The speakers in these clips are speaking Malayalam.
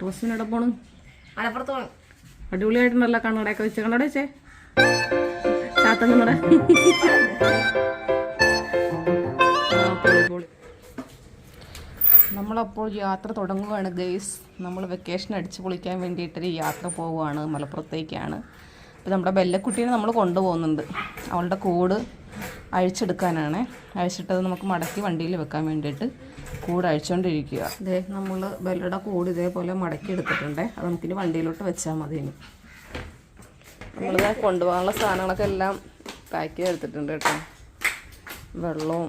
റോസിനോടെ പോണു? മലപ്പുറത്ത് പോണു. അടിപൊളിയായിട്ടുണ്ടല്ലോ കണ്ണടയൊക്കെ വെച്ച്. കണ്ണട വെച്ചേ. ചാത്തൻ കണ്ണട. നമ്മളപ്പോൾ യാത്ര തുടങ്ങുകയാണ് ഗേസ്. നമ്മൾ വെക്കേഷൻ അടിച്ച് പൊളിക്കാൻ വേണ്ടിയിട്ടൊരു യാത്ര പോവുകയാണ് മലപ്പുറത്തേക്കാണ്. അപ്പോൾ നമ്മുടെ ബെല്ലക്കുട്ടീനെ നമ്മൾ കൊണ്ടുപോകുന്നുണ്ട്. അവളുടെ കൂട് അഴിച്ചെടുക്കാനാണ്. അഴിച്ചിട്ടത് നമുക്ക് മടക്കി വണ്ടിയിൽ വെക്കാൻ വേണ്ടിയിട്ട്. കൂട് അഴിച്ചുകൊണ്ടിരിക്കുക ഇതേ നമ്മൾ ബെല്ലയുടെ കൂട് ഇതേപോലെ മടക്കി എടുത്തിട്ടുണ്ട്. അത് നമുക്കിനി വണ്ടിയിലോട്ട് വെച്ചാൽ മതി ഇനി. നമ്മളിത് കൊണ്ടുപോകാനുള്ള സാധനങ്ങളൊക്കെ എല്ലാം പാക്ക് ചെയ്തെടുത്തിട്ടുണ്ട് കേട്ടോ. വെള്ളവും.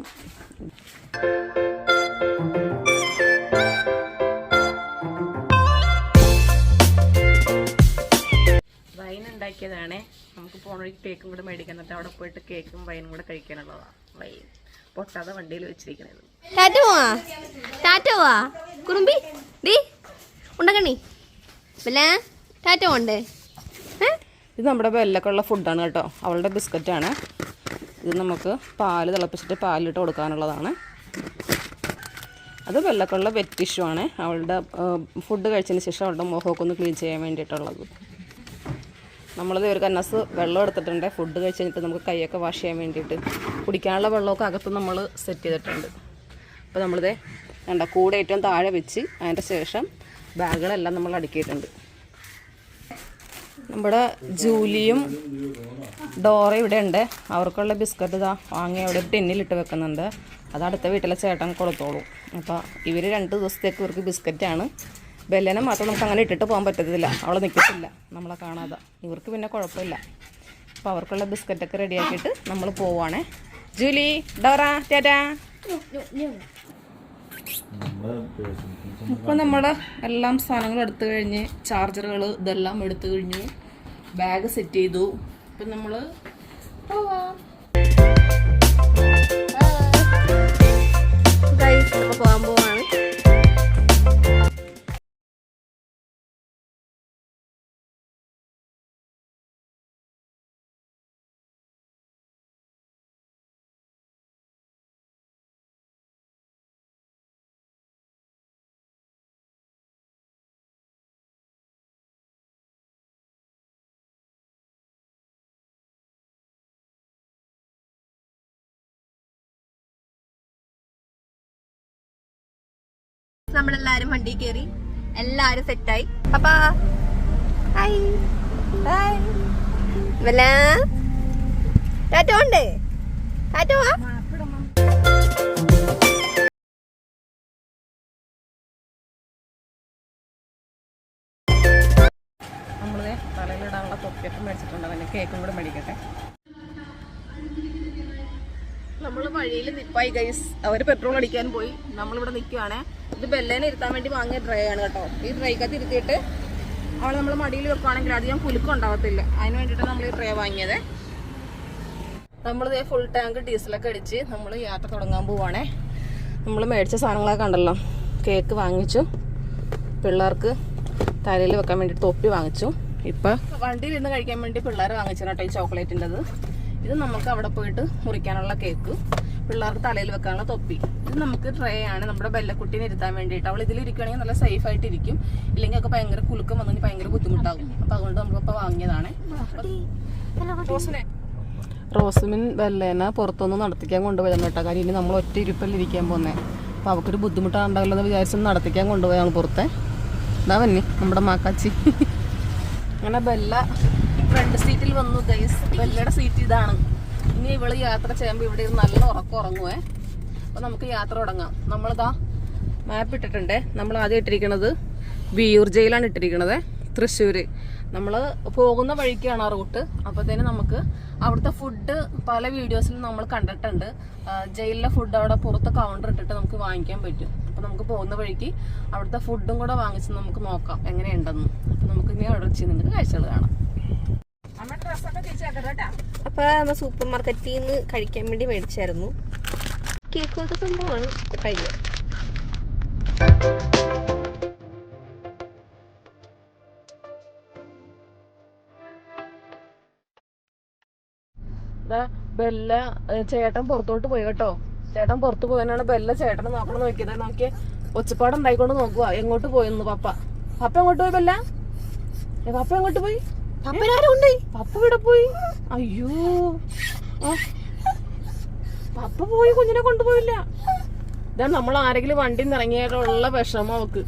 വൈൻ ഉണ്ടാക്കിയതാണ്. നമുക്ക് പോണ വഴിക്ക് കേക്കും കൂടെ മേടിക്കാൻ. എന്നിട്ട് അവിടെ പോയിട്ട് കേക്കും വൈനും കൂടെ കഴിക്കാനുള്ളതാണ് വൈൻ പൊട്ടാതെ വണ്ടിയിൽ വെച്ചിരിക്കണത്. ടാറ്റ പോവാ ടാറ്റ പോവാ കുറുമ്പി? ഡി ഉണ്ടക്കണ്ണി. ബല്ല ഇത് നമ്മുടെ ബെല്ലൊക്കെയുള്ള ഫുഡാണ് കേട്ടോ. അവളുടെ ബിസ്ക്കറ്റാണ് ഇത് നമുക്ക് പാൽ തിളപ്പിച്ചിട്ട് പാലിട്ട് കൊടുക്കാനുള്ളതാണ്. അത് വെള്ളക്കുള്ള വെറ്റ് ആണ്. അവളുടെ ഫുഡ് കഴിച്ചതിന് ശേഷം അവളുടെ മുഖമൊക്കെ ഒന്ന് ക്ലീൻ ചെയ്യാൻ വേണ്ടിയിട്ടുള്ളത്. നമ്മളത് ഒരു കന്നസ് വെള്ളം എടുത്തിട്ടുണ്ട്. ഫുഡ് കഴിച്ച് കഴിഞ്ഞിട്ട് നമുക്ക് കൈയൊക്കെ വാഷ് ചെയ്യാൻ വേണ്ടിയിട്ട് കുടിക്കാനുള്ള വെള്ളമൊക്കെ അകത്ത് നമ്മൾ സെറ്റ് ചെയ്തിട്ടുണ്ട്. അപ്പോൾ നമ്മളിത് കണ്ട കൂടെ ഏറ്റവും താഴെ വെച്ച് അതിന്റെ ശേഷം ബാഗുകളെല്ലാം നമ്മൾ അടുക്കിയിട്ടുണ്ട്. നമ്മുടെ ജൂലിയും ഡോറ ഇവിടെ ഉണ്ട്. അവർക്കുള്ള ബിസ്ക്കറ്റ് ഇതാ വാങ്ങി അവിടെ ടെന്നിലിട്ട് വെക്കുന്നുണ്ട്. അത് അടുത്ത വീട്ടിലെ ചേട്ടൻ കൊടുത്തോളൂ. അപ്പോൾ ഇവർ രണ്ട് ദിവസത്തേക്ക് ഇവർക്ക് ബിസ്ക്കറ്റാണ് ബെല്ലനെ മാത്രം നമുക്ക് അങ്ങനെ ഇട്ടിട്ട് പോകാൻ പറ്റത്തില്ല. അവൾ നിൽക്കത്തില്ല നമ്മളെ കാണാതെ. ഇവർക്ക് പിന്നെ കുഴപ്പമില്ല. അപ്പോൾ അവർക്കുള്ള ബിസ്ക്കറ്റൊക്കെ റെഡിയാക്കിയിട്ട് നമ്മൾ പോവുകയാണേ ജൂലി ഡോറ ടാറ്റാ. ഇപ്പം നമ്മുടെ എല്ലാം സാധനങ്ങളും എടുത്തു കഴിഞ്ഞ് ചാർജറുകൾ ഇതെല്ലാം എടുത്തു കഴിഞ്ഞു ബാഗ് സെറ്റ് ചെയ്തു. ഇപ്പം നമ്മൾ Guys, നമ്മളെല്ലാരും വണ്ടി കയറി എല്ലാരും സെറ്റായി ഹായ് വല്ല ടാറ്റോ ഉണ്ട്? തലയിലിടാനുള്ള തൊപ്പിയൊക്കെ മേടിച്ചിട്ടുണ്ട്. അതിന് കേക്കും കൂടെ മേടിക്കട്ടെ. നമ്മൾ വഴിയിൽ നിപ്പായി ഗൈസ് അവർ പെട്രോൾ അടിക്കാൻ പോയി. നമ്മളിവിടെ നിൽക്കുവാണേ ഇത് ബെല്ലേനെ ഇരുത്താൻ വേണ്ടി വാങ്ങിയ ഡ്രൈ ആണ് കേട്ടോ. ഈ ഡ്രൈക്കകത്ത് ഇരുത്തിയിട്ട് അവൾ നമ്മൾ മടിയിൽ വെക്കുവാണെങ്കിൽ അധികം കുലുക്കം ഉണ്ടാവത്തില്ല. അതിന് വേണ്ടിയിട്ട് നമ്മൾ ഈ ഡ്രൈ വാങ്ങിയത്. നമ്മളിതേ ഫുൾ ടാങ്ക് ഡീസലൊക്കെ അടിച്ച് നമ്മൾ യാത്ര തുടങ്ങാൻ പോവാണേ. നമ്മൾ മേടിച്ച സാധനങ്ങളൊക്കെ കണ്ടല്ലോ. കേക്ക് വാങ്ങിച്ചു. പിള്ളേർക്ക് തലയിൽ വെക്കാൻ വേണ്ടി തൊപ്പി വാങ്ങിച്ചു. ഇപ്പം വണ്ടിയിൽ ഇരുന്ന് കഴിക്കാൻ വേണ്ടി പിള്ളേർ വാങ്ങിച്ചു കേട്ടോ ഈ ചോക്ലേറ്റിന്റെത് ഇത് നമുക്ക് അവിടെ പോയിട്ട് മുറിക്കാനുള്ള കേക്ക്. പിള്ളേർക്ക് തലയിൽ വെക്കാനുള്ള തൊപ്പി. ഇത് നമുക്ക് ട്രേ ആണ്. നമ്മുടെ ബെല്ലക്കുട്ടീനെ ഇരുത്താൻ വേണ്ടിയിട്ട്. അവൾ ഇതിലിരിക്കുകയാണെങ്കിൽ നല്ല സേഫ് ആയിട്ട് ഇരിക്കും ഇല്ലെങ്കിൽ ഒക്കെ ഭയങ്കര കുലുക്കം വന്നു ഭയങ്കര ബുദ്ധിമുട്ടാകും. അപ്പൊ അതുകൊണ്ട് നമ്മളിപ്പോ വാങ്ങിയതാണ്. റോസ്മിൻ വെല്ലേന പുറത്തൊന്ന് നടത്തിക്കാൻ കൊണ്ടുപോയതാണ് കേട്ടോ. കാര്യം ഇനി നമ്മൾ ഒറ്റ ഇരുപ്പല്ല ഇരിക്കാൻ പോകുന്നത് അപ്പോൾ അവൾക്കൊരു ബുദ്ധിമുട്ടാണ്ടല്ലോ എന്ന് വിചാരിച്ചൊന്ന് നടത്തിക്കാൻ കൊണ്ടുപോയാണ് പുറത്തെ. ഇതാ വന്നി നമ്മുടെ മാക്കാച്ചി. അങ്ങനെ ബെല്ല ഫ്രണ്ട് സീറ്റിൽ വന്നു ഗൈസ് ബെല്ലയുടെ സീറ്റ് ഇതാണ്. ഇനി ഇവൾ യാത്ര ചെയ്യുമ്പോൾ ഇവിടെ നല്ല ഉറക്കം ഉറങ്ങുവേ. അപ്പോൾ നമുക്ക് യാത്ര തുടങ്ങാം. നമ്മളിതാ മാപ്പ് ഇട്ടിട്ടുണ്ട്. നമ്മൾ ആദ്യം ഇട്ടിരിക്കുന്നത് വിയൂർ ജയിലാണ് ഇട്ടിരിക്കുന്നത് തൃശ്ശൂർ നമ്മൾ പോകുന്ന വഴിക്കാണ് ആ റൂട്ട്. അപ്പോഴത്തേന് നമുക്ക് അവിടുത്തെ ഫുഡ് പല വീഡിയോസിലും നമ്മൾ കണ്ടിട്ടുണ്ട്. ജയിലിലെ ഫുഡ് അവിടെ പുറത്ത് കൗണ്ടർ ഇട്ടിട്ട് നമുക്ക് വാങ്ങിക്കാൻ പറ്റും. അപ്പോൾ നമുക്ക് പോകുന്ന വഴിക്ക് അവിടുത്തെ ഫുഡും കൂടെ വാങ്ങിച്ച് നമുക്ക് നോക്കാം എങ്ങനെയുണ്ടെന്ന്. അപ്പോൾ നമുക്ക് ഇനി അവിടെ വെച്ച് കാഴ്ചകൾ കാണാം. അപ്പൊ നമ്മ സൂപ്പർ മാർക്കറ്റിൽ നിന്ന് കഴിക്കാൻ വേണ്ടി മേടിച്ചായിരുന്നു. കേക്ക് പോലത്തെ സംഭവമാണ്. കഴിഞ്ഞ. ബെല്ല ചേട്ടൻ പുറത്തോട്ട് പോയി കേട്ടോ. ചേട്ടൻ പുറത്ത് പോയതിനാണ് ബെല്ല ചേട്ടനെ നോക്കണം നോക്കിയത് നോക്കിയ ഒച്ചപ്പാടുണ്ടായിക്കൊണ്ട് നോക്കുക എങ്ങോട്ട് പോയെന്ന് പപ്പ? പപ്പ എങ്ങോട്ട് പോയി ബെല്ല? പപ്പ എങ്ങോട്ട് പോയി? പപ്പനാരും പപ്പ ഇവിടെ പോയി. അയ്യോ. പപ്പ പോയി കുഞ്ഞിനെ കൊണ്ടുപോയില്ല. ഇതാ നമ്മൾ ആരെങ്കിലും വണ്ടി നിറങ്ങിയാലുള്ള വിഷമം അവക്ക്.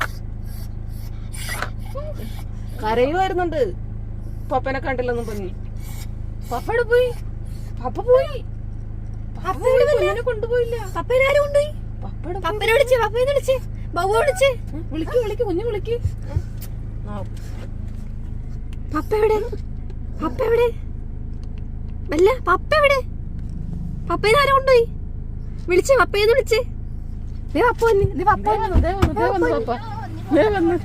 കരയുമായിരുന്നുണ്ട് പപ്പനെ കണ്ടില്ലെന്നും പറഞ്ഞ്. പപ്പ ഇവിടെ പോയി? പപ്പ പോയി. കൊണ്ടുപോയില്ല. പപ്പനാരും കൊണ്ടുപോയി. പപ്പനെ വിളിച്ചേ പപ്പനെ വിളിച്ചേ. ബൗ വിളിച്ചേ. ഉം, വിളിക്ക് വിളിക്ക് കുഞ്ഞു വിളിക്ക്. പപ്പ എവിടെ? പപ്പ എവിടെ? അല്ല പപ്പ എവിടെ? പപ്പയെ ആരും കൊണ്ടുപോയി? വിളിച്ചേ പപ്പയെന്ന് വിളിച്ചേ? പപ്പ വന്ന് ദേ പപ്പ ദേ വന്നു, ദേ വന്നു, ദേ വന്നു പപ്പ. ദേ വന്നു.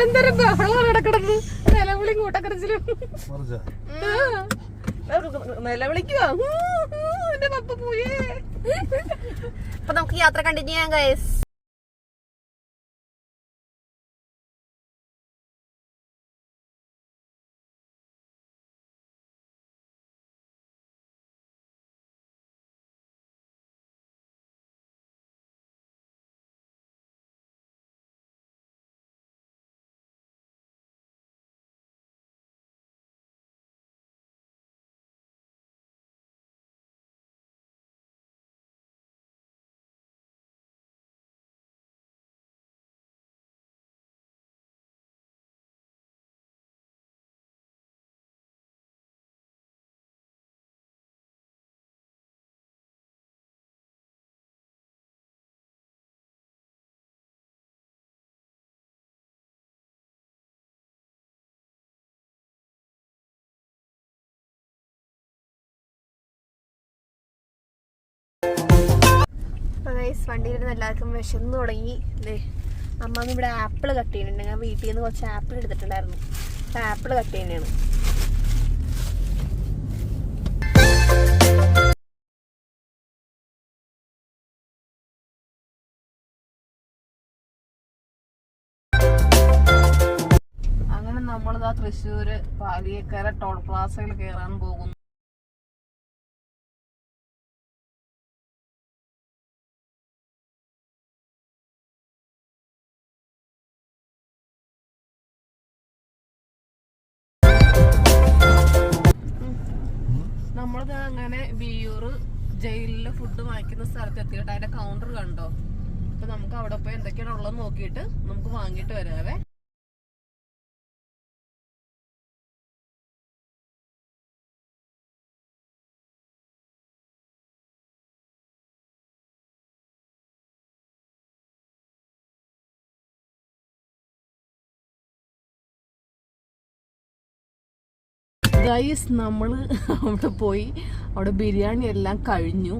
എന്തൊരു ബഹളമാണ് കിടക്കുന്നത് നിലവിളി കൂട്ടക്കരച്ചിലും. നിലവിളിക്കുവാ. എന്റെ പപ്പ പോയേ. അപ്പൊ നമുക്ക് യാത്ര കണ്ടിന്യൂ ചെയ്യാം ഗൈസ് ഗൈസ് വണ്ടിയിലിരുന്ന് എല്ലാവർക്കും വിശന്ന് തുടങ്ങി. അല്ലേ അമ്മ ഇവിടെ ആപ്പിൾ കട്ട് ചെയ്യുന്നുണ്ട്. ഞാൻ വീട്ടിൽ നിന്ന് കുറച്ച് ആപ്പിൾ എടുത്തിട്ടുണ്ടായിരുന്നു. അപ്പം ആപ്പിൾ കട്ട് ചെയ്യുന്നതാണ്. അങ്ങനെ നമ്മളിതാ തൃശ്ശൂർ പാലിയേക്കര ടോൾ പ്ലാസയിൽ കയറാൻ പോകുന്നു. നമ്മളിത് അങ്ങനെ വിയൂർ ജയിലിലെ ഫുഡ് വാങ്ങിക്കുന്ന സ്ഥലത്ത് എത്തിയിട്ട് അതിന്റെ കൗണ്ടർ കണ്ടോ? അപ്പൊ നമുക്ക് അവിടെ പോയി എന്തൊക്കെയാണ് ഉള്ളത് നോക്കിയിട്ട് നമുക്ക് വാങ്ങിയിട്ട് വരാവേ. ഗൈസ് നമ്മൾ അവിടെ പോയി. അവിടെ ബിരിയാണി എല്ലാം കഴിഞ്ഞു.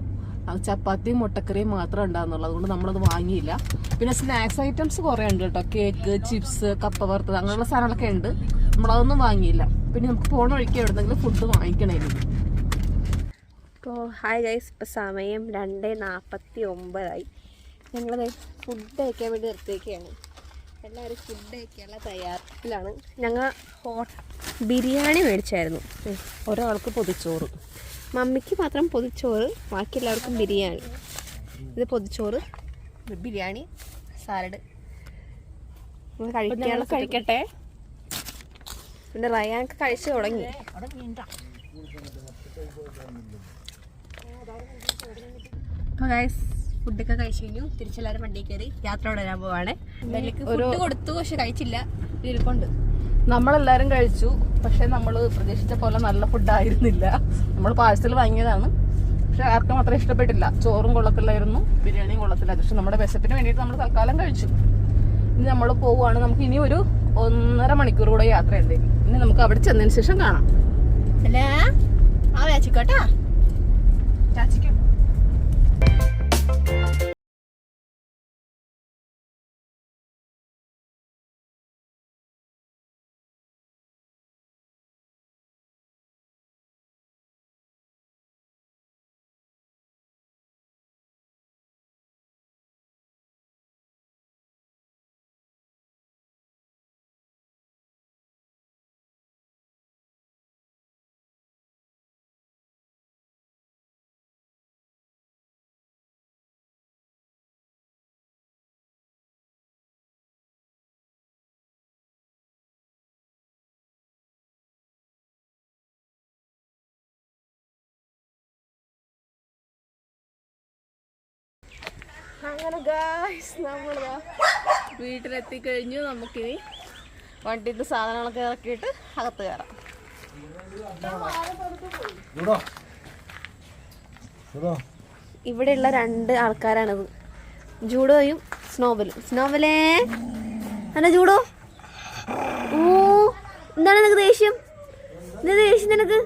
ചപ്പാത്തിയും മുട്ടക്കറിയും മാത്രം ഉണ്ടാകുന്നുള്ളൂ അതുകൊണ്ട് നമ്മളത് വാങ്ങിയില്ല. പിന്നെ സ്നാക്സ് ഐറ്റംസ് കുറേ ഉണ്ട് കേട്ടോ. കേക്ക് ചിപ്സ് കപ്പ വറുത്തത് അങ്ങനെയുള്ള സാധനങ്ങളൊക്കെ ഉണ്ട്. നമ്മളതൊന്നും വാങ്ങിയില്ല. പിന്നെ നമുക്ക് പോണ വഴിക്ക് എവിടെന്നെങ്കിലും ഫുഡ് വാങ്ങിക്കണേ ഇനി. ഇപ്പോൾ ഹായ് ഗൈസ് ഇപ്പോൾ സമയം രണ്ട് നാൽപ്പത്തി ഒമ്പതായി ഞങ്ങൾ ഫുഡ് കഴിക്കാൻ വേണ്ടി നിർത്തിയൊക്കെയാണ് എല്ലാവരും ഫുഡ് കഴിക്കാനുള്ള തയ്യാറെടുപ്പിലാണ്. ഞങ്ങൾ ഹോട്ട് ബിരിയാണി മേടിച്ചായിരുന്നു. ഒരാൾക്ക് പൊതിച്ചോറ്. മമ്മിക്ക് മാത്രം പൊതിച്ചോറ് ബാക്കി എല്ലാവർക്കും ബിരിയാണി. ഇത് പൊതിച്ചോറ് ബിരിയാണി സാലഡ്. കഴിക്കാനുള്ള കഴിക്കട്ടെ. പിന്നെ റയാനൊക്കെ കഴിച്ചു തുടങ്ങി. അപ്പോൾ ഗൈസ് ഫുഡൊക്കെ കഴിച്ചു കഴിഞ്ഞു. തിരിച്ചെല്ലാവരും വണ്ടി കയറി യാത്ര തുടരാൻ പോവാണ്. ഫുഡ് കൊടുത്തു പക്ഷെ കഴിച്ചില്ല. ഇരിപ്പുണ്ട് നമ്മളെല്ലാരും കഴിച്ചു പക്ഷെ നമ്മൾ പ്രതീക്ഷിച്ച പോലെ നല്ല ഫുഡായിരുന്നില്ല നമ്മൾ പാഴ്സൽ വാങ്ങിയതാണ്. പക്ഷെ ആർക്കും അത്ര ഇഷ്ടപ്പെട്ടില്ല. ചോറും കൊള്ളത്തില്ലായിരുന്നു ബിരിയാണിയും കൊള്ളത്തില്ലായിരുന്നു. പക്ഷെ നമ്മുടെ വിശപ്പിന് വേണ്ടിയിട്ട് നമ്മൾ തൽക്കാലം കഴിച്ചു. ഇനി നമ്മൾ പോവുകയാണ്. നമുക്ക് ഇനി ഒരു ഒന്നര മണിക്കൂർ കൂടെ യാത്രയുണ്ട് ഇനി നമുക്ക് അവിടെ ചെന്നതിന് ശേഷം കാണാം. അല്ലേ? ആ വേച്ചിക്കോട്ടാ അങ്ങനെ ഗായ്സ് നമ്മളിതാ വീട്ടിലെത്തി കഴിഞ്ഞു നമുക്കിനി വണ്ടിയിൽ സാധനങ്ങളൊക്കെ ഇറക്കിയിട്ട് അകത്ത് കയറാം. ഇവിടെയുള്ള രണ്ട് ആൾക്കാരാണിത്. ജൂഡോയും സ്നോബലും. സ്നോബലേ അല്ല ജൂഡോ. ഓ എന്താണ് നിനക്ക് ദേഷ്യം? എന്താ ദേഷ്യം നിനക്ക്?